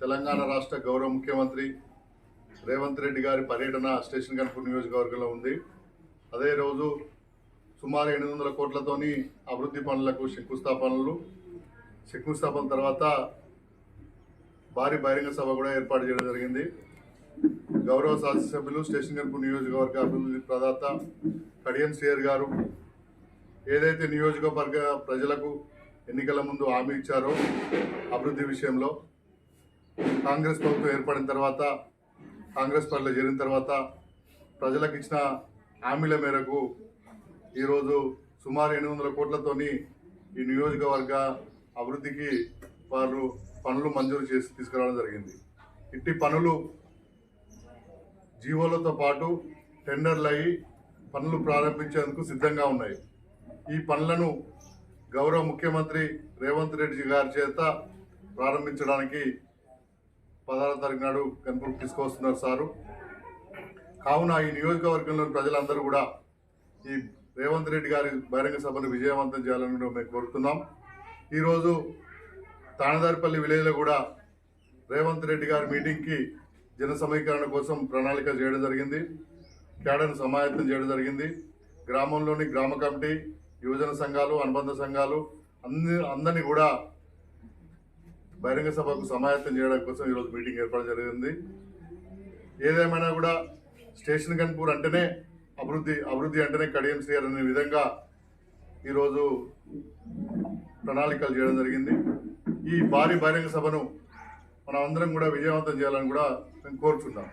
తెలంగాణ రాష్ట్ర గౌరవ ముఖ్యమంత్రి రేవంత్ రెడ్డి గారి పర్యటన స్టేషన్ కనుపూర్ నియోజకవర్గంలో ఉంది. అదే రోజు సుమారు ఎనిమిది వందల కోట్లతోని అభివృద్ధి పనులకు శంకుస్థాపనలు. శంకుస్థాపన తర్వాత భారీ బహిరంగ సభ కూడా ఏర్పాటు చేయడం జరిగింది. గౌరవ శాసనసభ్యులు స్టేషన్ కనుపూర్ నియోజకవర్గ అభివృద్ధి ప్రదాత కడియం శ్రీయర్ గారు ఏదైతే నియోజకవర్గ ప్రజలకు ఎన్నికల ముందు హామీ ఇచ్చారో అభివృద్ధి విషయంలో. కాంగ్రెస్ ప్రభుత్వం ఏర్పడిన తర్వాత కాంగ్రెస్ పార్టీలో చేరిన తర్వాత ప్రజలకు ఇచ్చిన హామీల మేరకు ఈరోజు సుమారు ఎనిమిది వందల కోట్లతోని ఈ నియోజకవర్గ అభివృద్ధికి వారు పనులు మంజూరు చేసి తీసుకురావడం జరిగింది. ఇట్టి పనులు జీవోలతో పాటు టెండర్లు అయ్యి పనులు ప్రారంభించేందుకు సిద్ధంగా ఉన్నాయి. ఈ పనులను గౌరవ ముఖ్యమంత్రి రేవంత్ రెడ్డి గారి చేత ప్రారంభించడానికి పదహారో తారీఖు నాడు కనుపూర్ తీసుకొస్తున్నారు సారు. కావున ఈ నియోజకవర్గంలోని ప్రజలందరూ కూడా ఈ రేవంత్ రెడ్డి గారి బహిరంగ సభను విజయవంతం చేయాలని కూడా మేము కోరుతున్నాం. ఈరోజు తాణదారిపల్లి విలేజ్లో కూడా రేవంత్ రెడ్డి గారి మీటింగ్కి జన సమీకరణ కోసం ప్రణాళిక చేయడం జరిగింది. కేడర్ను సమాయత్తం చేయడం జరిగింది. గ్రామంలోని గ్రామ కమిటీ యువజన సంఘాలు అనుబంధ సంఘాలు అన్ని అందరినీ కూడా బహిరంగ సభకు సమాయత్తం చేయడం కోసం ఈరోజు మీటింగ్ ఏర్పాటు జరిగింది. ఏదేమైనా కూడా స్టేషన్ కన్పూర్ అంటేనే అభివృద్ధి అభివృద్ధి అంటేనే కడియం శ్రీయర్ అనే విధంగా ఈరోజు ప్రణాళికలు చేయడం జరిగింది. ఈ భారీ బహిరంగ సభను మనం అందరం కూడా విజయవంతం చేయాలని కూడా మేము కోరుచున్నాం.